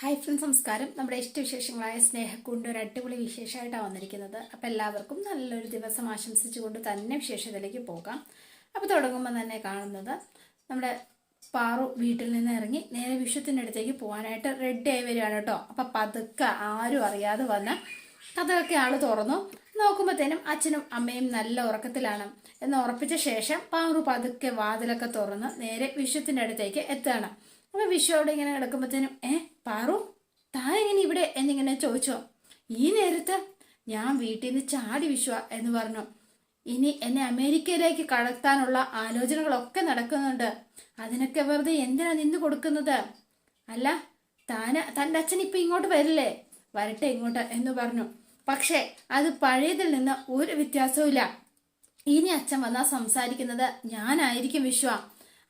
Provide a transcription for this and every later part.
Hi friends നമസ്കാരം. നമ്മുടെ ഇഷ്ടവിശേഷങ്ങളായ സ്നേഹക്കൊണ്ട് ഒരു അടിപൊളി വിശേഷമായിട്ടാണ് വന്നിരിക്കുന്നത്. അപ്പം എല്ലാവർക്കും നല്ലൊരു ദിവസം ആശംസിച്ചുകൊണ്ട് തന്നെ വിശേഷത്തിലേക്ക് പോകാം. അപ്പോൾ തുടങ്ങുമ്പോൾ തന്നെ കാണുന്നത് നമ്മുടെ പാറു വീട്ടിൽ നിന്ന് ഇറങ്ങി നേരെ വിഷുത്തിന്റെ അടുത്തേക്ക് പോകാനായിട്ട് റെഡി ആയി വരികയാണ് കേട്ടോ. അപ്പം പതുക്കെ ആരും അറിയാതെ വന്ന് കഥയൊക്കെ ആൾ തുറന്നു. നോക്കുമ്പോഴത്തേനും അച്ഛനും അമ്മയും നല്ല ഉറക്കത്തിലാണ്. എന്ന് ഉറപ്പിച്ച ശേഷം പാറു പതുക്കെ വാതിലൊക്കെ തുറന്ന് നേരെ വിഷുത്തിന്റെ അടുത്തേക്ക് എത്തുകയാണ്. അപ്പൊ വിഷു അവിടെ ഇങ്ങനെ കിടക്കുമ്പോഴത്തേനും ഏ പാറു താൻ എങ്ങനെ ഇവിടെ? എന്നിങ്ങനെ ചോദിച്ചോ. ഈ നേരത്ത് ഞാൻ വീട്ടിൽ നിന്ന് ചാടി വിശ്വ എന്ന് പറഞ്ഞു. ഇനി എന്നെ അമേരിക്കയിലേക്ക് കടത്താനുള്ള ആലോചനകളൊക്കെ നടക്കുന്നുണ്ട്. അതിനൊക്കെ വെറുതെ എന്തിനാ നിന്ന് കൊടുക്കുന്നത്? അല്ല താന തന്റെ അച്ഛൻ ഇപ്പൊ ഇങ്ങോട്ട് വരില്ലേ? വരട്ടെ ഇങ്ങോട്ട് എന്ന് പറഞ്ഞു. പക്ഷേ അത് പഴയതിൽ നിന്ന് ഒരു വ്യത്യാസവും ഇനി അച്ഛൻ വന്നാൽ സംസാരിക്കുന്നത് ഞാനായിരിക്കും വിശ്വ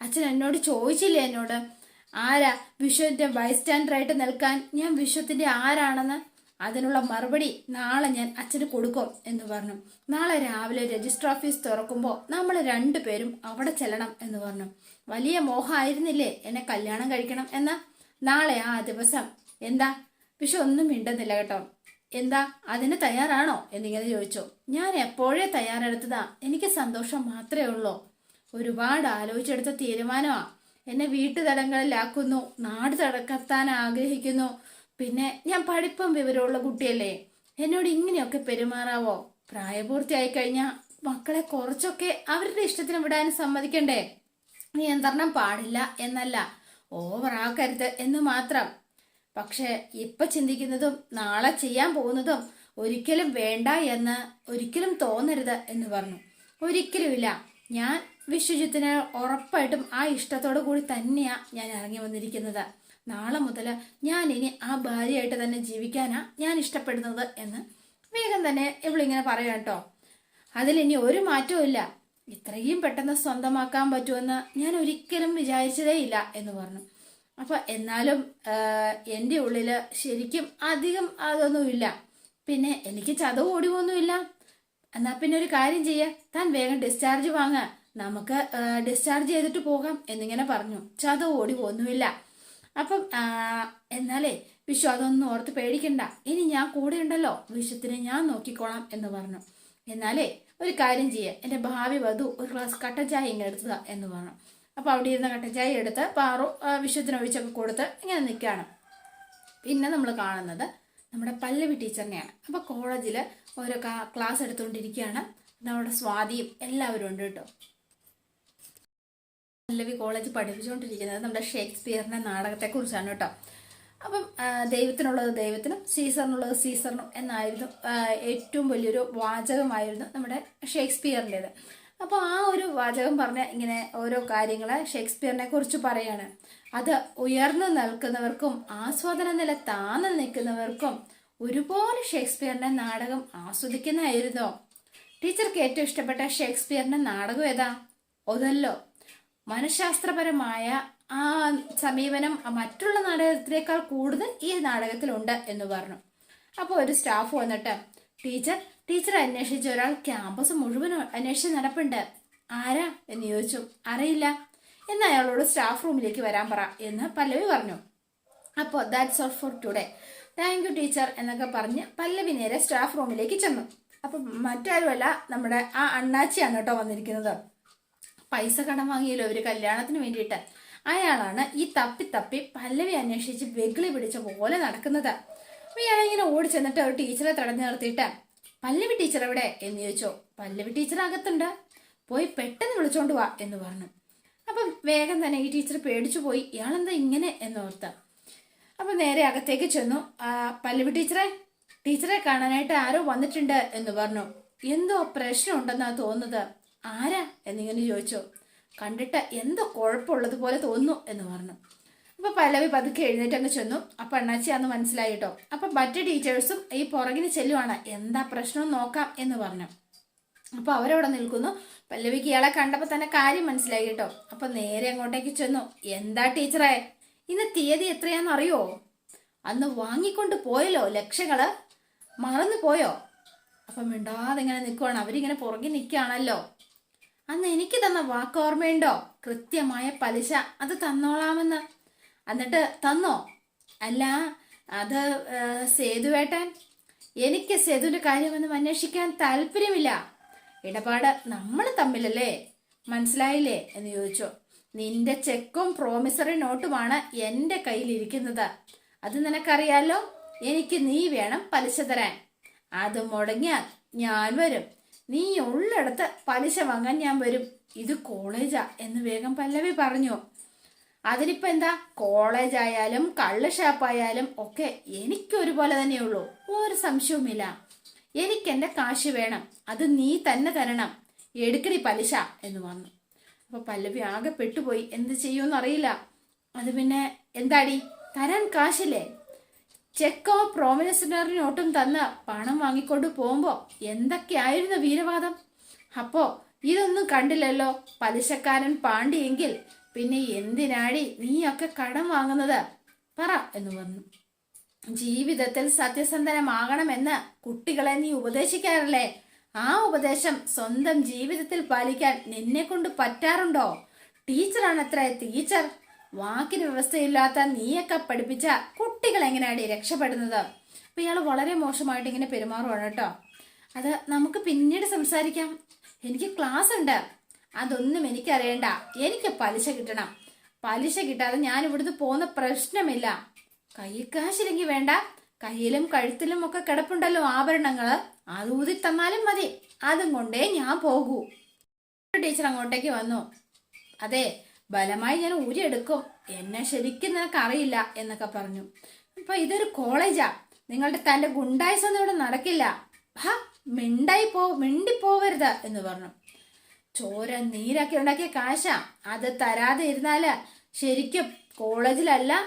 അച്ഛൻ എന്നോട് ചോദിച്ചില്ലേ എന്നോട്? ആരാ വിശ്വന്റെ ബൈസ്റ്റാൻഡറായിട്ട് നിൽക്കാൻ ഞാൻ വിശ്വത്തിന്റെ ആരാണെന്ന്? അതിനുള്ള മറുപടി നാളെ ഞാൻ അച്ഛന് കൊടുക്കും എന്ന് പറഞ്ഞു. നാളെ രാവിലെ രജിസ്റ്റർ ഓഫീസ് തുറക്കുമ്പോൾ നമ്മൾ രണ്ടുപേരും അവിടെ ചെല്ലണം എന്ന് പറഞ്ഞു. വലിയ മോഹമായിരുന്നില്ലേ എന്നെ കല്യാണം കഴിക്കണം എന്ന? നാളെ ആ ദിവസം. എന്താ? വിശ്വ ഒന്നും മിണ്ടുന്നില്ല കേട്ടോ. എന്താ? അതിന് തയ്യാറാണോ? എന്നിങ്ങനെ ചോദിച്ചു. ഞാൻ എപ്പോഴേ തയ്യാറെടുത്തതാ? എനിക്ക് സന്തോഷം മാത്രമേ ഉള്ളൂ. ഒരുപാട് ആലോചിച്ചെടുത്ത തീരുമാനമാ. എന്നെ വീട്ടുതടങ്ങളിലാക്കുന്നു. നാട് തടക്കത്താൻ ആഗ്രഹിക്കുന്നു. പിന്നെ ഞാൻ പഠിപ്പം വിവരമുള്ള കുട്ടിയല്ലേ? എന്നോട് ഇങ്ങനെയൊക്കെ പെരുമാറാവോ? പ്രായപൂർത്തിയായി കഴിഞ്ഞാൽ മക്കളെ കുറച്ചൊക്കെ അവരുടെ ഇഷ്ടത്തിന് വിടാൻ സമ്മതിക്കണ്ടേ? നിയന്ത്രണം പാടില്ല എന്നല്ല. ഓവറാക്കരുത് എന്ന് മാത്രം. പക്ഷെ ഇപ്പൊ ചിന്തിക്കുന്നതും നാളെ ചെയ്യാൻ പോകുന്നതും ഒരിക്കലും വേണ്ട എന്ന് ഒരിക്കലും തോന്നരുത് എന്ന് പറഞ്ഞു. ഒരിക്കലുമില്ല. ഞാൻ വിശ്വജിത്തിന് ഉറപ്പായിട്ടും ആ ഇഷ്ടത്തോടു കൂടി തന്നെയാ ഞാൻ ഇറങ്ങി വന്നിരിക്കുന്നത്. നാളെ മുതൽ ഞാൻ ഇനി ആ ഭാര്യയായിട്ട് തന്നെ ജീവിക്കാനാ ഞാൻ ഇഷ്ടപ്പെടുന്നത് എന്ന് വേഗം തന്നെ ഇവളിങ്ങനെ പറയാം കേട്ടോ അതിലിനി ഒരു മാറ്റവും ഇല്ല. ഇത്രയും പെട്ടെന്ന് സ്വന്തമാക്കാൻ പറ്റുമെന്ന് ഞാൻ ഒരിക്കലും വിചാരിച്ചതേ ഇല്ല എന്ന് പറഞ്ഞു. അപ്പൊ എന്നാലും എന്റെ ഉള്ളിൽ ശരിക്കും അധികം അതൊന്നുമില്ല പിന്നെ എനിക്ക് ചതവ് ഓടിവൊന്നുമില്ല. എന്നാ പിന്നെ ഒരു കാര്യം ചെയ്യ. താൻ വേഗം ഡിസ്ചാർജ് വാങ്ങ. നമുക്ക് ഡിസ്ചാർജ് ചെയ്തിട്ട് പോകാം എന്നിങ്ങനെ പറഞ്ഞു. ചത ഓടി ഒന്നുമില്ല അപ്പം എന്നാലേ വിഷു അതൊന്നും ഓർത്ത് പേടിക്കണ്ട. ഇനി ഞാൻ കൂടെ ഉണ്ടല്ലോ. വിഷുത്തിനെ ഞാൻ നോക്കിക്കോളാം എന്ന് പറഞ്ഞു. എന്നാലേ ഒരു കാര്യം ചെയ്യുക എന്റെ ഭാവി വധു ഒരു ഗ്ലാസ് കട്ടൻ ചായ ഇങ്ങനെ എടുത്തതാ എന്ന് പറഞ്ഞു. അപ്പോൾ അവിടെ ഇരുന്ന കട്ടൻ ചായ എടുത്ത് പാറു വിഷുത്തിന് ഒഴിച്ചൊക്കെ കൊടുത്ത് ഇങ്ങനെ നിൽക്കുകയാണ്. പിന്നെ നമ്മൾ കാണുന്നത് നമ്മുടെ പല്ലവി ടീച്ചറിനെയാണ് അപ്പോൾ കോളേജിൽ ഓരോ ക്ലാസ് എടുത്തുകൊണ്ടിരിക്കുകയാണ്. നമ്മുടെ സ്വാതിയും എല്ലാവരും ഉണ്ട് കേട്ടോ. പല്ലവി കോളേജ് പഠിപ്പിച്ചുകൊണ്ടിരിക്കുന്നത് നമ്മുടെ ഷേക്സ്പിയറിന്റെ നാടകത്തെക്കുറിച്ചാണ് കേട്ടോ. അപ്പം ദൈവത്തിനുള്ളത് ദൈവത്തിനും സീസറിനുള്ളത് സീസറിനും എന്നായിരുന്നു ഏറ്റവും വലിയൊരു വാചകമായിരുന്നു നമ്മുടെ ഷേക്സ്പിയറിന്റെത്. അപ്പോൾ ആ ഒരു വാചകം പറഞ്ഞ ഇങ്ങനെ ഓരോ കാര്യങ്ങൾ ഷേക്സ്പിയറിനെ കുറിച്ച് പറയാണ്. അത് ഉയർന്നു നിൽക്കുന്നവർക്കും ആസ്വാദന നില താന്നു നിൽക്കുന്നവർക്കും ഒരുപോലെ ഷേക്സ്പിയറിന്റെ നാടകം ആസ്വദിക്കുന്നതായിരുന്നോ. ടീച്ചർക്ക് ഏറ്റവും ഇഷ്ടപ്പെട്ട ഷേക്സ്പിയറിന്റെ നാടകം ഏതാ? ഒതല്ലോ. മനഃശാസ്ത്രപരമായ ആ സമീപനം മറ്റുള്ള നാടകത്തിനേക്കാൾ കൂടുതൽ ഈ നാടകത്തിലുണ്ട് എന്ന് പറഞ്ഞു. അപ്പോൾ ഒരു സ്റ്റാഫ് വന്നിട്ട് ടീച്ചർ ടീച്ചർ അന്വേഷിച്ച ഒരാൾ ക്യാമ്പസ് മുഴുവൻ അന്വേഷിച്ച് നടപ്പുണ്ട്. ആരാ? എന്ന് ചോദിച്ചു. അറിയില്ല. എന്ന് അയാളോട് സ്റ്റാഫ് റൂമിലേക്ക് വരാൻ പറ എന്ന് പല്ലവി പറഞ്ഞു. അപ്പോൾ that's all for today thank you teacher എന്നൊക്കെ പറഞ്ഞ് പല്ലവി നേരെ സ്റ്റാഫ് റൂമിലേക്ക് ചെന്നു. അപ്പം മറ്റാരുമല്ല നമ്മുടെ ആ അണ്ണാച്ചിയാണ് കേട്ടോ വന്നിരിക്കുന്നത്. പൈസ കടം വാങ്ങിയല്ലോ ഒരു കല്യാണത്തിന് വേണ്ടിയിട്ട്. അയാളാണ് ഈ തപ്പി തപ്പി പല്ലവി അന്വേഷിച്ച് വെഗിളി പിടിച്ച പോലെ നടക്കുന്നത്. അപ്പൊ ഇയാളിങ്ങനെ ഓടി ചെന്നിട്ട് ഒരു ടീച്ചറെ തടഞ്ഞു നിർത്തിയിട്ട് പല്ലവി ടീച്ചർ എവിടെ? എന്ന് ചോദിച്ചു. പല്ലവി ടീച്ചർ അകത്തുണ്ട്. പോയി പെട്ടെന്ന് വിളിച്ചോണ്ട് വാ എന്ന് പറഞ്ഞു. അപ്പം വേഗം തന്നെ ഈ ടീച്ചർ പേടിച്ചു പോയി. ഇയാളെന്താ ഇങ്ങനെ? എന്നോർത്ത് അപ്പൊ നേരെ അകത്തേക്ക് ചെന്നു. പല്ലവി ടീച്ചറെ ടീച്ചറെ കാണാനായിട്ട് ആരോ വന്നിട്ടുണ്ട് എന്ന് പറഞ്ഞു. എന്തോ പ്രശ്നം ഉണ്ടെന്നാ തോന്നുന്നത്. ആരാ? എന്നിങ്ങനെ ചോദിച്ചോ. കണ്ടിട്ട് എന്തോ കുഴപ്പമുള്ളത് പോലെ തോന്നുന്നു എന്ന് പറഞ്ഞു. അപ്പോൾ പല്ലവി പതുക്കെ എഴുന്നേറ്റ് അങ്ങ് ചെന്നു. അപ്പൊ അണ്ണാച്ചിയാന്ന് മനസ്സിലായി കേട്ടോ അപ്പൊ മറ്റു ടീച്ചേഴ്സും ഈ പുറകിന് ചെല്ലുവാണ്. എന്താ പ്രശ്നം നോക്കാം എന്ന് പറഞ്ഞു. അപ്പോൾ അവരവിടെ നിൽക്കുന്നു. പല്ലവിക്ക് ഇയാളെ കണ്ടപ്പോൾ തന്നെ കാര്യം മനസ്സിലായി കേട്ടോ അപ്പൊ നേരെ അങ്ങോട്ടേക്ക് ചെന്നു. എന്താ ടീച്ചറേ? ഇന്ന് തീയതി എത്രയാന്നറിയോ അന്ന് വാങ്ങിക്കൊണ്ട് പോയല്ലോ ലക്ഷങ്ങൾ. മറന്നു പോയോ അപ്പൊ മിണ്ടാതെ ഇങ്ങനെ നിൽക്കുവാണ് അവരിങ്ങനെ പുറകെ നിൽക്കുകയാണല്ലോ അന്ന് എനിക്ക് തന്ന വാക്ക് ഓർമ്മയുണ്ടോ കൃത്യമായ പലിശ അത് തന്നോളാമെന്ന്. എന്നിട്ട് തന്നോ? അല്ല അത് സേതുവേട്ടൻ എനിക്ക് സേതുവിന്റെ കാര്യമൊന്നും അന്വേഷിക്കാൻ താല്പര്യമില്ല. ഇടപാട് നമ്മൾ തമ്മിലല്ലേ? മനസ്സിലായില്ലേ? എന്ന് ചോദിച്ചു. നിന്റെ ചെക്കും പ്രോമിസറി നോട്ടുമാണ് എന്റെ കയ്യിലിരിക്കുന്നത്. അത് നിനക്കറിയാലോ? എനിക്ക് നീ വേണം പലിശ തരാൻ. അത് മുടങ്ങിയാൽ ഞാൻ വരും. നീ ഉള്ളിടത്ത് പലിശ വാങ്ങാൻ ഞാൻ വരും. ഇത് കോളേജാ എന്ന് വേഗം പല്ലവി പറഞ്ഞു. അതിനിപ്പോ എന്താ? കോളേജ് ആയാലും കള്ള് ഷാപ്പായാലും ഒക്കെ എനിക്ക് ഒരുപോലെ തന്നെയുള്ളൂ. ഒരു സംശയവുമില്ല. എനിക്ക് എന്റെ കാശ് വേണം. അത് നീ തന്നെ തരണം. എടുക്കടി പലിശ എന്ന് പറഞ്ഞു. അപ്പൊ പല്ലവി ആകെ പെട്ടുപോയി. എന്ത് ചെയ്യുമെന്ന് അറിയില്ല അത് പിന്നെ എന്താടി? തരാൻ കാശില്ലേ? ചെക്കോ പ്രോമിനസിനറി നോട്ടും തന്ന് പണം വാങ്ങിക്കൊണ്ട് പോകുമ്പോ എന്തൊക്കെയായിരുന്നു വീരവാദം? അപ്പോ ഇതൊന്നും കണ്ടില്ലല്ലോ പലിശക്കാരൻ പാണ്ടിയെങ്കിൽ. പിന്നെ എന്തിനാടി നീയൊക്കെ കടം വാങ്ങുന്നത്? പറ എന്ന് പറഞ്ഞു. ജീവിതത്തിൽ സത്യസന്ധനമാകണമെന്ന് കുട്ടികളെ നീ ഉപദേശിക്കാറില്ലേ? ആ ഉപദേശം സ്വന്തം ജീവിതത്തിൽ പാലിക്കാൻ നിന്നെ കൊണ്ട് പറ്റാറുണ്ടോ? ടീച്ചറാണത്രേ ടീച്ചർ. വാക്കിന് വ്യവസ്ഥയില്ലാത്ത നീയൊക്കെ പഠിപ്പിച്ച കുട്ടികൾ എങ്ങനെയാണ് രക്ഷപ്പെടുന്നത്? അപ്പൊ ഇയാൾ വളരെ മോശമായിട്ട് ഇങ്ങനെ പെരുമാറുവാണ് കേട്ടോ. അത് നമുക്ക് പിന്നീട് സംസാരിക്കാം. എനിക്ക് ക്ലാസ് ഉണ്ട് അതൊന്നും എനിക്കറിയണ്ട. എനിക്ക് പലിശ കിട്ടണം. പലിശ കിട്ടാതെ ഞാൻ ഇവിടുന്ന് പോകുന്ന പ്രശ്നമില്ല. കയ്യിൽ കാശില്ലെങ്കിൽ വേണ്ട. കയ്യിലും കഴുത്തിലും ഒക്കെ കിടപ്പുണ്ടല്ലോ ആഭരണങ്ങൾ. അത് ഊതി തന്നാലും മതി. അതും കൊണ്ടേ ഞാൻ പോകൂ. ടീച്ചർ അങ്ങോട്ടേക്ക് വന്നു. അതെ ബലമായി ഞാൻ ഊരിയെടുക്കും എന്നെ ശരിക്കും നിനക്ക് അറിയില്ല എന്നൊക്കെ പറഞ്ഞു. അപ്പൊ ഇതൊരു കോളേജാ. നിങ്ങളുടെ തന്റെ ഗുണ്ടായിസൊന്നും ഇവിടെ നടക്കില്ല. ഹാ മിണ്ടായി പോ മിണ്ടി പോവരുത് എന്ന് പറഞ്ഞു. ചോര നീരാക്കി ഉണ്ടാക്കിയ കാശ. അത് തരാതെ ഇരുന്നാൽ ശരിക്കും കോളേജിലല്ല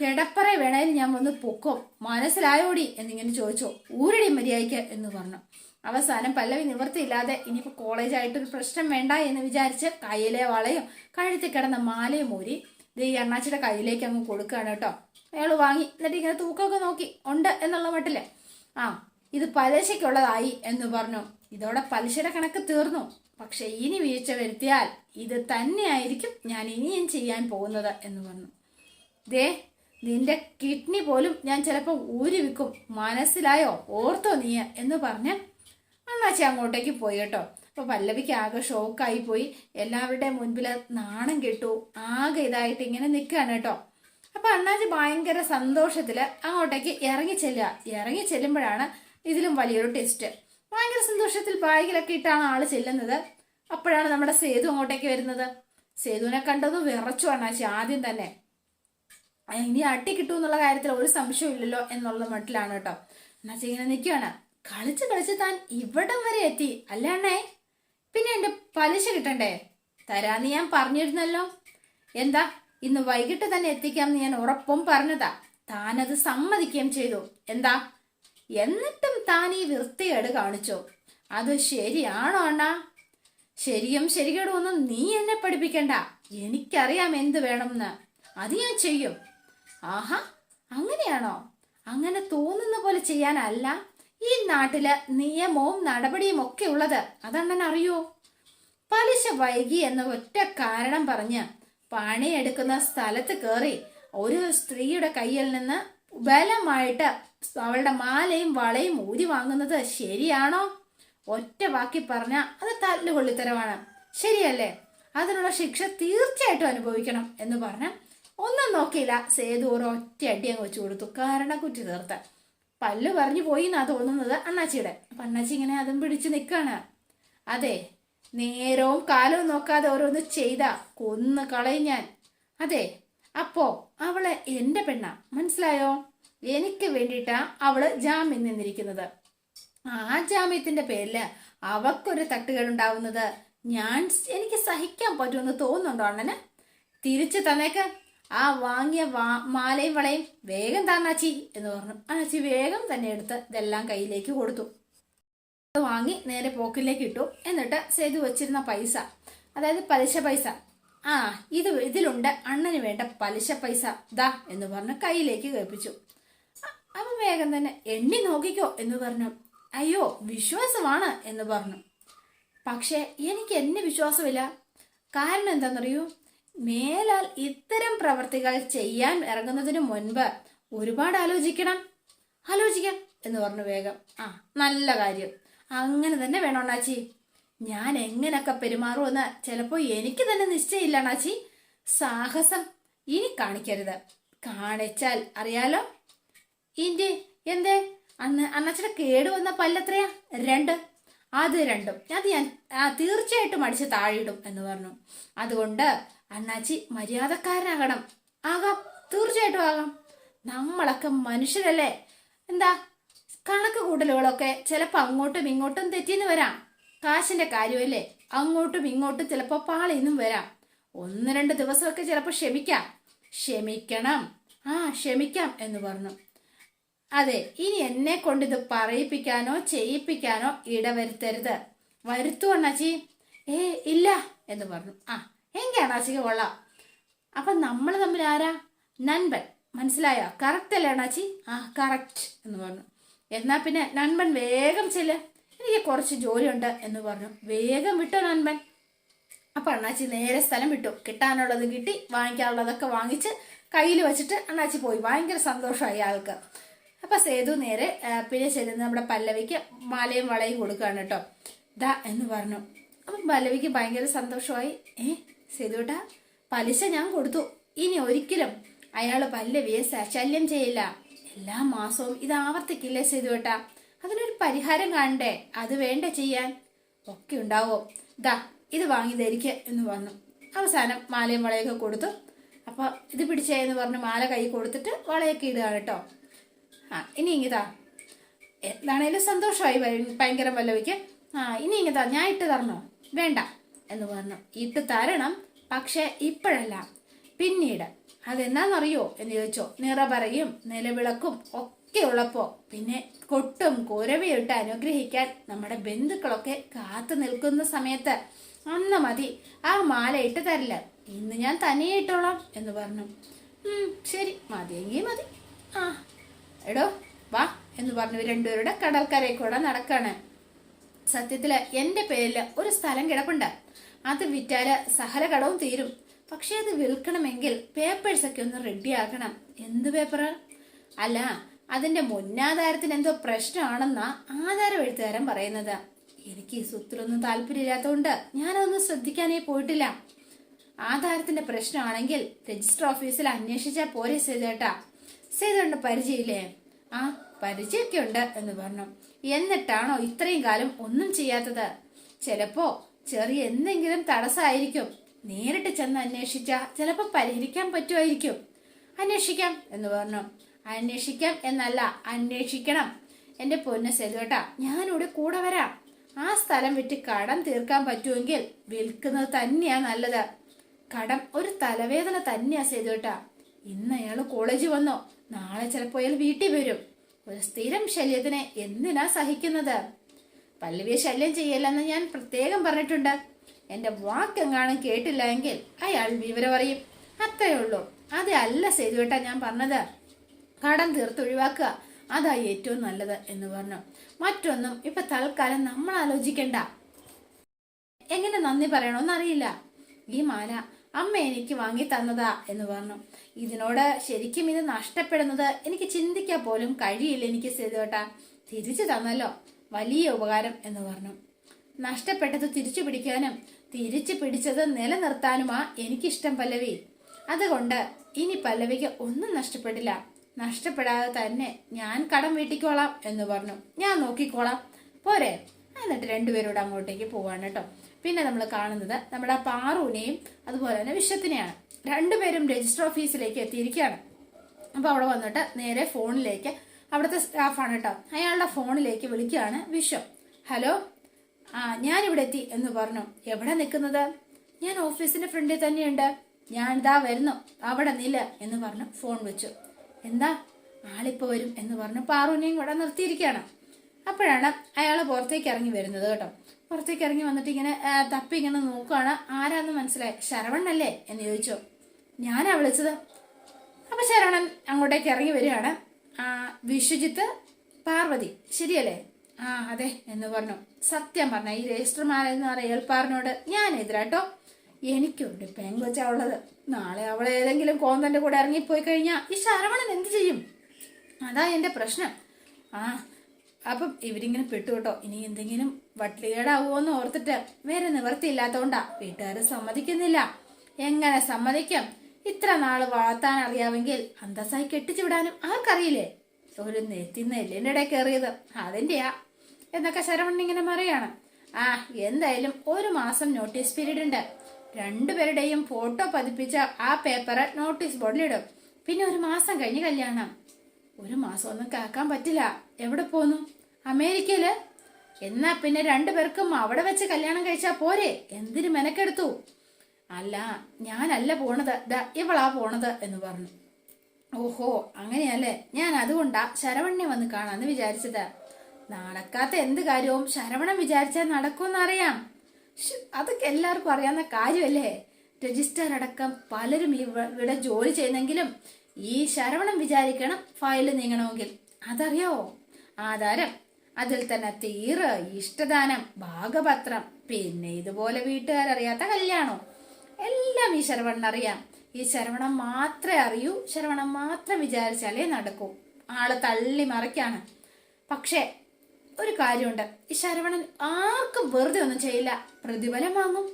കിടപ്പറ വേണേൽ ഞാൻ വന്ന് പൊക്കും. മനസ്സിലായോടി എന്നിങ്ങനെ ചോദിച്ചു. ഊരടി മര്യാദയ്ക്ക് എന്ന് പറഞ്ഞു. അവസാനം പല്ലവി നിവൃത്തിയില്ലാതെ ഇനിയിപ്പോൾ കോളേജായിട്ടൊരു പ്രശ്നം വേണ്ട എന്ന് വിചാരിച്ച് കയ്യിലെ വളയും കഴുത്തിൽ കിടന്ന മാലയും ഊരി ദേ ഈ അണ്ണാച്ചിയുടെ കയ്യിലേക്ക് അങ്ങ് കൊടുക്കുകയാണ് കേട്ടോ. അയാൾ വാങ്ങി. എന്നിട്ട് ഇങ്ങനെ തൂക്കമൊക്കെ നോക്കി. ഉണ്ട് എന്നുള്ള മട്ടിൽ. ആ ഇത് പലിശയ്ക്കുള്ളതായി എന്ന് പറഞ്ഞു. ഇതോടെ പലിശയുടെ കണക്ക് തീർന്നു. പക്ഷെ ഇനി വീഴ്ച വരുത്തിയാൽ ഇത് തന്നെയായിരിക്കും ഞാൻ ഇനിയും ചെയ്യാൻ പോകുന്നത് എന്ന് പറഞ്ഞു. ദേ നിന്റെ കിഡ്നി പോലും ഞാൻ ചിലപ്പോൾ ഊരി വിൽക്കും മനസ്സിലായോ? ഓർത്തോ നീ എന്ന് പറഞ്ഞ് അണ്ണാച്ചി അങ്ങോട്ടേക്ക് പോയി കേട്ടോ. അപ്പൊ പല്ലവിക്ക് ആകെ ഷോക്കായി പോയി. എല്ലാവരുടെ മുൻപിൽ നാണം കെട്ടു. ആകെ ഇതായിട്ട് ഇങ്ങനെ നിൽക്കുകയാണ് കേട്ടോ. അപ്പൊ അണ്ണാച്ചി ഭയങ്കര സന്തോഷത്തിൽ അങ്ങോട്ടേക്ക് ഇറങ്ങി ചെല്ലുക. ഇറങ്ങി ചെല്ലുമ്പോഴാണ് ഇതിലും വലിയൊരു ടെസ്റ്റ് ഭയങ്കര സന്തോഷത്തിൽ ബാഗിലൊക്കെ ഇട്ടാണ് ആൾ ചെല്ലുന്നത്. അപ്പോഴാണ് നമ്മുടെ സേതു അങ്ങോട്ടേക്ക് വരുന്നത്. സേതുവിനെ കണ്ടത് വിറച്ചു അണ്ണാച്ചി ആദ്യം തന്നെ. ഇനി അട്ടി കിട്ടും എന്നുള്ള കാര്യത്തിൽ ഒരു സംശയം ഇല്ലല്ലോ എന്നുള്ള മട്ടിലാണ് കേട്ടോ. അണ്ണാച്ചി ഇങ്ങനെ നിൽക്കുകയാണ് കളിച്ച് കളിച്ച് താൻ ഇവിടം വരെ എത്തി. അല്ല പിന്നെ എന്റെ പലിശ കിട്ടണ്ടേ? തരാന്ന് ഞാൻ പറഞ്ഞിരുന്നല്ലോ. എന്താ? ഇന്ന് വൈകിട്ട് തന്നെ എത്തിക്കാമെന്ന് ഞാൻ ഉറപ്പും പറഞ്ഞതാ. താനത് സമ്മതിക്കുകയും ചെയ്തു. എന്താ? എന്നിട്ടും താൻ ഈ വൃത്തികേട് കാണിച്ചു. അത് ശരിയാണോ അണ്ണാ? ശരിയും ശരികേടും ഒന്നും നീ എന്നെ പഠിപ്പിക്കണ്ട. എനിക്കറിയാം എന്ത് വേണമെന്ന്. അത് ഞാൻ ചെയ്യും. ആഹാ അങ്ങനെയാണോ? അങ്ങനെ തോന്നുന്ന പോലെ ചെയ്യാനല്ല. ഈ നാട്ടിൽ നിയമവും നടപടിയും ഒക്കെ ഉള്ളത് അതണ്ണൻ അറിയോ പലിശ വൈകി എന്ന ഒറ്റ കാരണം പറഞ്ഞ് പണിയെടുക്കുന്ന സ്ഥലത്ത് കയറി ഒരു സ്ത്രീയുടെ കയ്യിൽ നിന്ന് ബലമായിട്ട് അവളുടെ മാലയും വളയും ഊരി വാങ്ങുന്നത് ശരിയാണോ? ഒറ്റ വാക്കി പറഞ്ഞ അത് തല്ലുകൊള്ളിത്തരമാണ്. ശരിയല്ലേ? അതിനുള്ള ശിക്ഷ തീർച്ചയായിട്ടും അനുഭവിക്കണം എന്ന് പറഞ്ഞ് ഒന്നും നോക്കിയില്ല. സേതു ഒരു ഒറ്റ അടി അങ്ങ് വെച്ചു കൊടുത്തു. കാരണം കുറ്റി തീർത്ത്. പല്ല് പറഞ്ഞു പോയി എന്നാ തോന്നുന്നത് അണ്ണാച്ചിയുടെ. അപ്പൊ അണ്ണാച്ചി ഇങ്ങനെ അതും പിടിച്ച് നിൽക്കാണ് അതെ നേരവും കാലവും നോക്കാതെ ഓരോന്ന് ചെയ്ത കൊന്ന് കളയും ഞാൻ. അതെ അപ്പോ അവൾ എന്റെ പെണ്ണ. മനസ്സിലായോ? എനിക്ക് വേണ്ടിയിട്ടാ അവൾ ജാമ്യം നിന്നിരിക്കുന്നത്. ആ ജാമ്യത്തിന്റെ പേരിൽ അവക്കൊരു തട്ടുകേടുണ്ടാവുന്നത് ഞാൻ എനിക്ക് സഹിക്കാൻ പറ്റുമെന്ന് തോന്നുന്നുണ്ടോ അണ്ണന്? തിരിച്ചു തന്നേക്ക്. ആ വാങ്ങിയ വാ മാലയും വളയും വേഗം താന്നാച്ചി എന്ന് പറഞ്ഞു. ആച്ചി വേഗം തന്നെ എടുത്ത് ഇതെല്ലാം കയ്യിലേക്ക് കൊടുത്തു. അത് വാങ്ങി നേരെ പോക്കിലേക്ക് ഇട്ടു. എന്നിട്ട് സേതു വെച്ചിരുന്ന പൈസ അതായത് പലിശ പൈസ. ആ ഇത് ഇതിലുണ്ട്. അണ്ണന് വേണ്ട പലിശ പൈസ ദാ എന്ന് പറഞ്ഞ് കയ്യിലേക്ക് കേൾപ്പിച്ചു. അവൻ വേഗം തന്നെ എണ്ണി നോക്കിക്കോ എന്ന് പറഞ്ഞു. അയ്യോ വിശ്വാസമാണ് എന്ന് പറഞ്ഞു. പക്ഷേ എനിക്ക് എന്നെ വിശ്വാസമില്ല. കാരണം എന്താണെന്നറിയോ മേലാൽ ഇത്തരം പ്രവർത്തികൾ ചെയ്യാൻ ഇറങ്ങുന്നതിന് മുൻപ് ഒരുപാട് ആലോചിക്കണം. ആലോചിക്കാം എന്ന് പറഞ്ഞു വേഗം. ആ നല്ല കാര്യം. അങ്ങനെ തന്നെ വേണോ അണ്ണാച്ചി? ഞാൻ എങ്ങനെയൊക്കെ പെരുമാറുമെന്ന് ചിലപ്പോൾ എനിക്ക് തന്നെ നിശ്ചയമില്ല അണ്ണാച്ചി. സാഹസം ഇനി കാണിക്കരുത്. കാണിച്ചാൽ അറിയാലോ? ഇന്റെ എന്തേ? അന്ന് കേട് കേടുവന്ന പല്ലത്രയാ? രണ്ട്. അത് രണ്ടും. അത് ഞാൻ തീർച്ചയായിട്ടും അടിച്ച് താഴെയിടും എന്ന് പറഞ്ഞു. അതുകൊണ്ട് അണ്ണാച്ചി മര്യാദക്കാരനാകണം. ആകാം. തീർച്ചയായിട്ടും ആകാം. നമ്മളൊക്കെ മനുഷ്യരല്ലേ? എന്താ? കണക്ക് കൂട്ടലുകളൊക്കെ ചിലപ്പോൾ അങ്ങോട്ടും ഇങ്ങോട്ടും തെറ്റിന്ന് വരാം. കാശിന്റെ കാര്യമല്ലേ? അങ്ങോട്ടും ഇങ്ങോട്ടും ചിലപ്പോൾ പാളിന്നും വരാം. ഒന്ന് രണ്ട് ദിവസമൊക്കെ ചിലപ്പോൾ ക്ഷമിക്കാം. ക്ഷമിക്കണം. ആ ക്ഷമിക്കാം എന്ന് പറഞ്ഞു. അതെ ഇനി എന്നെ കൊണ്ട് ഇത് പറയിപ്പിക്കാനോ ചെയ്യിപ്പിക്കാനോ ഇടവരുത്തരുത്. വരുത്തു അണ്ണാച്ചി. ഏ ഇല്ല എന്ന് പറഞ്ഞു. ആ എങ്കിൽ അണ്ണാച്ചിക്ക് കൊള്ളാം. അപ്പൊ നമ്മൾ തമ്മിൽ ആരാ? നൻപൻ. മനസ്സിലായോ? കറക്റ്റ് അല്ലേ അണ്ണാച്ചി? ആ കറക്റ്റ് എന്ന് പറഞ്ഞു. എന്നാ പിന്നെ നൻപൻ വേഗം ചെല്ല്. എനിക്ക് കുറച്ച് ജോലിയുണ്ട് എന്ന് പറഞ്ഞു. വേഗം വിട്ടോ നൻപൻ. അപ്പൊ അണ്ണാച്ചി നേരെ സ്ഥലം വിട്ടു. കിട്ടാനുള്ളത് കിട്ടി വാങ്ങിക്കാനുള്ളതൊക്കെ വാങ്ങിച്ച് കയ്യിൽ വെച്ചിട്ട് അണ്ണാച്ചി പോയി. ഭയങ്കര സന്തോഷമായി ആൾക്ക്. അപ്പൊ സേതു നേരെ പിന്നെ ചെല്ലുന്ന നമ്മുടെ പല്ലവിക്ക് മാലയും വളയും കൊടുക്കുകയാണ് കേട്ടോ. ദാ എന്ന് പറഞ്ഞു. അപ്പം പല്ലവിക്ക് ഭയങ്കര സന്തോഷമായി. ഏ സേതുട്ടാ പലിശ ഞാൻ കൊടുത്തു. ഇനി ഒരിക്കലും അയാൾ പല്ലവിയെ ശല്യം ചെയ്യില്ല. എല്ലാ മാസവും ഇത് ആവർത്തിക്കില്ലേ സേതുവേട്ടാ അതിനൊരു പരിഹാരം കാണണ്ടേ? അത് വേണ്ട ചെയ്യാൻ? ഒക്കെ ഉണ്ടാവോ? ദാ ഇത് വാങ്ങി ധരിക്കുക എന്ന് പറഞ്ഞു. അവസാനം മാലയും വളയൊക്കെ കൊടുത്തു. അപ്പൊ ഇത് പിടിച്ചേ എന്ന് പറഞ്ഞ്. മാല കൈ കൊടുത്തിട്ട് വളയൊക്കെ ഇടുകയാണ് കേട്ടോ. ആ ഇനി ഇങ്ങിതാ എന്താണേലും സന്തോഷമായി ഭയ- ഭയങ്കര പല്ലവിക്ക് ആ ഇനി ഇങ്ങിതാ ഞാൻ ഇട്ട് തരണോ? വേണ്ട എന്ന് പറഞ്ഞു. ഇട്ട് തരണം പക്ഷെ ഇപ്പോഴല്ല. പിന്നീട് അതെന്താണെന്നറിയോ എന്ന് ചോദിച്ചോ. നിറപറയും നിലവിളക്കും ഒക്കെ ഉള്ളപ്പോ പിന്നെ കൊട്ടും കുരവയും ഇട്ട് അനുഗ്രഹിക്കാൻ നമ്മുടെ ബന്ധുക്കളൊക്കെ കാത്തു നിൽക്കുന്ന സമയത്ത് അന്ന് മതി. ആ മാല ഇട്ട് തരില്ല. ഇന്ന് ഞാൻ തനിയെ ഇട്ടോളാം എന്ന് പറഞ്ഞു. ശരി. മതിയെങ്കിൽ മതി. ആ എടോ വാ എന്ന് പറഞ്ഞു രണ്ടുപേരുടെ കടൽക്കരയിൽ കൂടെ നടക്കാണ്. സത്യത്തിൽ എന്റെ പേരിൽ ഒരു സ്ഥലം കിടപ്പുണ്ട്. അത് വിറ്റാൽ സഹല കടവും തീരും. പക്ഷെ അത് വിൽക്കണമെങ്കിൽ പേപ്പേഴ്സ് ഒക്കെ ഒന്ന് റെഡിയാക്കണം എന്ത് പേപ്പർ അല്ല അതിന്റെ മുന്നാധാരത്തിന് എന്തോ പ്രശ്നമാണെന്നാ ആധാരം എഴുത്തുകാരൻ പറയുന്നത്. എനിക്ക് ഈ സ്വത്തിലൊന്നും താല്പര്യമില്ലാത്തതുകൊണ്ട് ഞാനതൊന്നും ശ്രദ്ധിക്കാനേ പോയിട്ടില്ല. ആധാരത്തിന്റെ പ്രശ്നമാണെങ്കിൽ രജിസ്റ്റർ ഓഫീസിൽ അന്വേഷിച്ചാൽ പോരെ സേതേട്ടാ സേതുണ്ട് പരിചയമില്ലേ? ആ പരിചയമൊക്കെ ഉണ്ട് എന്ന് പറഞ്ഞു. എന്നിട്ടാണോ ഇത്രയും കാലം ഒന്നും ചെയ്യാത്തത്? ചിലപ്പോ ചെറിയ എന്തെങ്കിലും തടസ്സമായിരിക്കും. നേരിട്ട് ചെന്ന് അന്വേഷിച്ച ചിലപ്പോ പരിഹരിക്കാൻ പറ്റുമായിരിക്കും. അന്വേഷിക്കാം എന്ന് പറഞ്ഞു. അന്വേഷിക്കാം എന്നല്ല അന്വേഷിക്കണം. എന്റെ പൊന്ന സെലുവേട്ടാ ഞാനിവിടെ കൂടെ വരാം. ആ സ്ഥലം വിറ്റ് കടം തീർക്കാൻ പറ്റുമെങ്കിൽ വിൽക്കുന്നത് തന്നെയാ നല്ലത്. കടം ഒരു തലവേദന തന്നെയാ സേതുവേട്ടാ. ഇന്ന് അയാൾ കോളേജിൽ വന്നോ? നാളെ ചിലപ്പോ അയാൾ വീട്ടിൽ വരും. ഒരു സ്ഥിരം ശല്യത്തിനെ എന്തിനാ സഹിക്കുന്നത്? പല്ലവിയെ ശല്യം ചെയ്യല്ലെന്ന് ഞാൻ പ്രത്യേകം പറഞ്ഞിട്ടുണ്ട്. എന്റെ വാക്കെങ്ങാനും കേട്ടില്ല എങ്കിൽ അയാൾ വിവരം അറിയും. അത്രേ ഉള്ളൂ. അതേ അല്ല സേതുവേട്ടാ ഞാൻ പറഞ്ഞത്. കടം തീർത്തൊഴിവാക്കുക അതാ ഏറ്റവും നല്ലത് എന്ന് പറഞ്ഞു. മറ്റൊന്നും ഇപ്പൊ തൽക്കാലം നമ്മൾ ആലോചിക്കണ്ട. എങ്ങനെ നന്ദി പറയണമെന്നറിയില്ല ഈ മാല അമ്മ എനിക്ക് വാങ്ങി തന്നതാ എന്ന് പറഞ്ഞു. ഇതിനോട് ശരിക്കും ഇത് നഷ്ടപ്പെടുന്നത് എനിക്ക് ചിന്തിക്കാൻ പോലും കഴിയില്ല എനിക്ക് സേതുവേട്ടാ. തിരിച്ചു തന്നല്ലോ. വലിയ ഉപകാരം എന്ന് പറഞ്ഞു. നഷ്ടപ്പെട്ടത് തിരിച്ചു പിടിക്കാനും തിരിച്ചു പിടിച്ചത് നിലനിർത്താനുമാ എനിക്കിഷ്ടം പല്ലവി. അതുകൊണ്ട് ഇനി പല്ലവിക്ക് ഒന്നും നഷ്ടപ്പെടില്ല. നഷ്ടപ്പെടാതെ തന്നെ ഞാൻ കടം വീട്ടിക്കോളാം എന്ന് പറഞ്ഞു. ഞാൻ നോക്കിക്കോളാം. പോരെ. എന്നിട്ട് രണ്ടുപേരോട് അങ്ങോട്ടേക്ക് പോവാണ് കേട്ടോ. പിന്നെ നമ്മൾ കാണുന്നത് നമ്മുടെ പാറുവിനെയും അതുപോലെ തന്നെ വിശ്വത്തിനെയാണ്. രണ്ടുപേരും രജിസ്റ്റർ ഓഫീസിലേക്ക് എത്തിയിരിക്കുകയാണ്. അപ്പോൾ അവിടെ വന്നിട്ട് നേരെ ഫോണിലേക്ക് അവിടുത്തെ സ്റ്റാഫാണ് കേട്ടോ. അയാളുടെ ഫോണിലേക്ക് വിളിക്കുകയാണ് വിശ്വം. ഹലോ? ആ ഞാനിവിടെ എത്തി എന്ന് പറഞ്ഞു. എവിടെ നിൽക്കുന്നത്? ഞാൻ ഓഫീസിന്റെ ഫ്രണ്ടിൽ തന്നെയുണ്ട്. ഞാൻ ഇതാ വരുന്നു. അവിടെ നില്ല എന്ന് പറഞ്ഞു ഫോൺ വെച്ചു. എന്താ? ആളിപ്പോ വരും എന്ന് പറഞ്ഞു പാറുവിനെയും കൂടെ നിർത്തിയിരിക്കുകയാണ്. അപ്പോഴാണ് അയാൾ പുറത്തേക്ക് ഇറങ്ങി വരുന്നത് കേട്ടോ. പുറത്തേക്ക് ഇറങ്ങി വന്നിട്ട് ഇങ്ങനെ തപ്പി ഇങ്ങനെ നോക്കുകയാണ് ആരാന്ന് മനസ്സിലായി? ശരവണ്ണല്ലേ? എന്ന് ചോദിച്ചു. ഞാനാ വിളിച്ചത്. അപ്പൊ ശരണൻ അങ്ങോട്ടേക്ക് ഇറങ്ങി വരികയാണ്. വിശ്വജിത്ത് പാർവതി ശരിയല്ലേ? ആ അതെ എന്ന് പറഞ്ഞു. സത്യം പറഞ്ഞ ഈ രജിസ്റ്റർമാരെന്ന് പറയുന്ന ഏൽപ്പാറിനോട് ഞാൻ എതിരാട്ടോ എനിക്കുണ്ട് പെങ്കൊച്ചാ ഉള്ളത്. നാളെ അവളെ ഏതെങ്കിലും കോന്തന്റെ കൂടെ ഇറങ്ങിപ്പോയി കഴിഞ്ഞാൽ ഈ ശരവണൻ എന്ത് ചെയ്യും? അതാ എന്റെ പ്രശ്നം. ആ അപ്പം ഇവരിങ്ങനെ പെട്ടു കേട്ടോ. ഇനി എന്തെങ്കിലും വട്ടികേടാവുമോന്ന് ഓർത്തിട്ട് വേറെ നിവർത്തിയില്ലാത്തോണ്ടാ വീട്ടുകാർ സമ്മതിക്കുന്നില്ല. എങ്ങനെ സമ്മതിക്കും? ഇത്ര നാൾ വളർത്താൻ അറിയാമെങ്കിൽ അന്തസ്സായി കെട്ടിച്ചു വിടാനും ആർക്കറിയില്ലേ? ഒരു നെത്തിന്ന് എല്ലിന്റെ കയറിയത് അതിന്റെയാ എന്നൊക്കെ ശരവണ്ണൻ ഇങ്ങനെ പറയാണ് ആ എന്തായാലും ഒരു മാസം നോട്ടീസ് പീരീഡ് ഉണ്ട്. രണ്ടുപേരുടെയും ഫോട്ടോ പതിപ്പിച്ച ആ പേപ്പർ നോട്ടീസ് ബോർഡിലിടും പിന്നെ ഒരു മാസം കഴിഞ്ഞ് കല്യാണം. ഒരു മാസം ഒന്നും കാക്കാൻ പറ്റില്ല. എവിടെ പോന്നു? അമേരിക്കയിൽ? എന്നാ പിന്നെ രണ്ടുപേർക്കും അവിടെ വെച്ച് കല്യാണം കഴിച്ചാ പോരെ? എന്തിനു മെനക്കെടുത്തു? അല്ല ഞാനല്ല പോണത്. ദ ഇവളാ പോണത് എന്ന് പറഞ്ഞു. ഓഹോ അങ്ങനെയല്ലേ? ഞാൻ അതുകൊണ്ടാ ശരവണ്ണനെ വന്ന് കാണാന്ന് വിചാരിച്ചത്. നടക്കാത്ത എന്ത് കാര്യവും ശരവണം വിചാരിച്ചാൽ നടക്കുമെന്നറിയാം. അതൊക്കെ എല്ലാവർക്കും അറിയാവുന്ന കാര്യമല്ലേ? രജിസ്റ്റർ അടക്കം പലരും ഇവ- ഇവിടെ ജോലി ചെയ്യുന്നെങ്കിലും ഈ ശരവണം വിചാരിക്കണം ഫയൽ നീങ്ങണമെങ്കിൽ. അതറിയാവോ ആധാരം അതിൽ തന്നെ തീറ് ഇഷ്ടദാനം ഭാഗപത്രം പിന്നെ ഇതുപോലെ വീട്ടുകാരറിയാത്ത കല്യാണം. എല്ലാം ഈ ശരവണൻ അറിയാം. ഈ ശരവണൻ മാത്രമേ അറിയൂ ശരവണൻ മാത്രം വിചാരിച്ചാലേ നടക്കൂ. ആളെ തള്ളി മറിക്കാണ്. പക്ഷേ ഒരു കാര്യമുണ്ട്. ഈ ശരവണൻ ആർക്കും വെറുതെ ഒന്നും ചെയ്യില്ല. പ്രതിഫലം വാങ്ങും.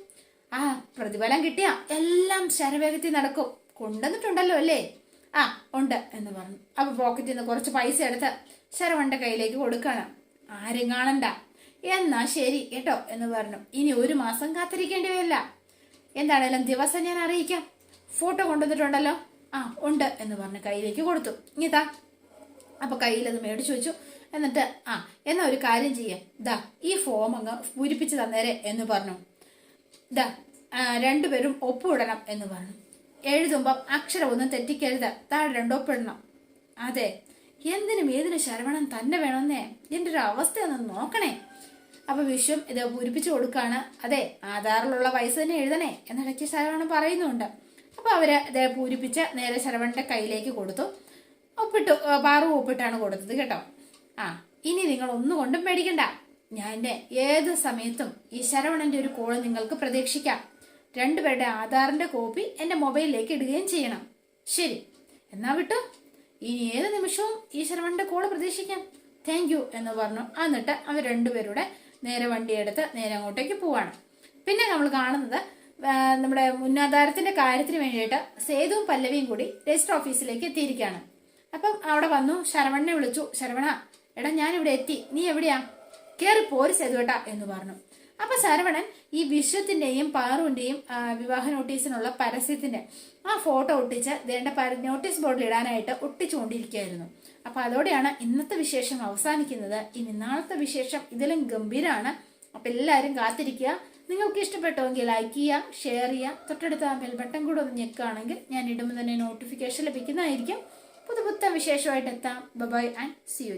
ആ പ്രതിഫലം കിട്ടിയ എല്ലാം ശരവേഗത്തിൽ നടക്കും. കൊണ്ടുവന്നിട്ടുണ്ടല്ലോ അല്ലേ? ആ ഉണ്ട് എന്ന് പറഞ്ഞു. അപ്പൊ പോക്കറ്റിൽ നിന്ന് കുറച്ച് പൈസ എടുത്ത് ശരവണന്റെ കയ്യിലേക്ക് കൊടുക്കണം. ആരും കാണണ്ട. എന്നാ ശരി കേട്ടോ എന്ന് പറഞ്ഞു. ഇനി ഒരു മാസം കാത്തിരിക്കേണ്ടി വരില്ല. എന്താണേലും ദിവസം ഞാൻ അറിയിക്കാം. ഫോട്ടോ കൊണ്ടുവന്നിട്ടുണ്ടല്ലോ. ആ ഉണ്ട് എന്ന് പറഞ്ഞ് കയ്യിലേക്ക് കൊടുത്തു. ഇങ്ങിതാ അപ്പൊ കയ്യിൽ അത് മേടിച്ചു വെച്ചു. എന്നിട്ട് ആ എന്നാ ഒരു കാര്യം ചെയ്യാം. ദാ ഈ ഫോം അങ്ങ് പൂരിപ്പിച്ച് തന്നേരെ എന്ന് പറഞ്ഞു. ദാ രണ്ടുപേരും ഒപ്പിടണം എന്ന് പറഞ്ഞു. എഴുതുമ്പം അക്ഷരം ഒന്നും തെറ്റിക്കരുത്. താഴെ രണ്ടൊപ്പിടണം അതെ. എന്തിനും ഏതിനും ശരവണം തന്നെ വേണമെന്നേ. എന്റെ ഒരു അവസ്ഥ ഒന്ന് നോക്കണേ. അപ്പൊ വിശ്വം ഇത് പൂരിപ്പിച്ചു കൊടുക്കാണ്. അതെ ആധാറിലുള്ള പൈസ തന്നെ എഴുതണേ എന്നിടയ്ക്ക് ശരവണൻ പറയുന്നുണ്ട്. അപ്പൊ അവർ ഇത് പൂരിപ്പിച്ച് നേരെ ശരവണന്റെ കയ്യിലേക്ക് കൊടുത്തു. ഒപ്പിട്ടു പാറു ഒപ്പിട്ടാണ് കൊടുത്തത് കേട്ടോ. ആ ഇനി നിങ്ങൾ ഒന്നുകൊണ്ടും പേടിക്കണ്ട. ഞാൻ ഏത് സമയത്തും ഈ ശരവണന്റെ ഒരു കോൾ നിങ്ങൾക്ക് പ്രതീക്ഷിക്കാം. രണ്ടുപേരുടെ ആധാറിന്റെ കോപ്പി എന്റെ മൊബൈലിലേക്ക് ഇടുകയും ചെയ്യണം. ശരി എന്നാ വിട്ടു. ഇനി ഏത് നിമിഷവും ഈ ശരവണന്റെ കോൾ പ്രതീക്ഷിക്കാം. താങ്ക് യു എന്ന് പറഞ്ഞു. എന്നിട്ട് അവർ രണ്ടുപേരുടെ നേരെ വണ്ടിയെടുത്ത് നേരെ അങ്ങോട്ടേക്ക് പോവാണ്. പിന്നെ നമ്മൾ കാണുന്നത് നമ്മുടെ മുന്നാധാരത്തിന്റെ കാര്യത്തിന് വേണ്ടിയിട്ട് സേതുവും പല്ലവിയും കൂടി രജിസ്റ്റർ ഓഫീസിലേക്ക് എത്തിയിരിക്കുകയാണ്. അപ്പം അവിടെ വന്നു ശരവണനെ വിളിച്ചു ശരവണ എടാ ഞാൻ ഇവിടെ എത്തി. നീ എവിടെയാ? കേറി പോര് സേതുവേട്ടാ എന്ന് പറഞ്ഞു. അപ്പൊ ശരവണൻ ഈ വിശ്വത്തിന്റെയും പാറുവിന്റെയും വിവാഹ നോട്ടീസിനുള്ള പരസ്യത്തിന്റെ ആ ഫോട്ടോ ഒട്ടിച്ച് ദേണ്ട നോട്ടീസ് ബോർഡിൽ ഇടാനായിട്ട് ഒട്ടിച്ചുകൊണ്ടിരിക്കുകയായിരുന്നു. അപ്പൊ അതോടെയാണ് ഇന്നത്തെ വിശേഷം അവസാനിക്കുന്നത്. ഇനി നാളത്തെ വിശേഷം ഇതിലും ഗംഭീരമാണ് അപ്പൊ എല്ലാവരും കാത്തിരിക്കുക. നിങ്ങൾക്ക് ഇഷ്ടപ്പെട്ടുവെങ്കിൽ ലൈക്ക് ചെയ്യുക ഷെയർ ചെയ്യുക. തൊട്ടടുത്ത ആ ബെൽ ബട്ടൺ കൂടെ ഒന്ന് ഞെക്കുകയാണെങ്കിൽ ഞാൻ ഇടുമ്പോൾ തന്നെ നോട്ടിഫിക്കേഷൻ ലഭിക്കുന്നതായിരിക്കും. പുതുപുത്ത വിശേഷമായിട്ട് എത്താം. By and C U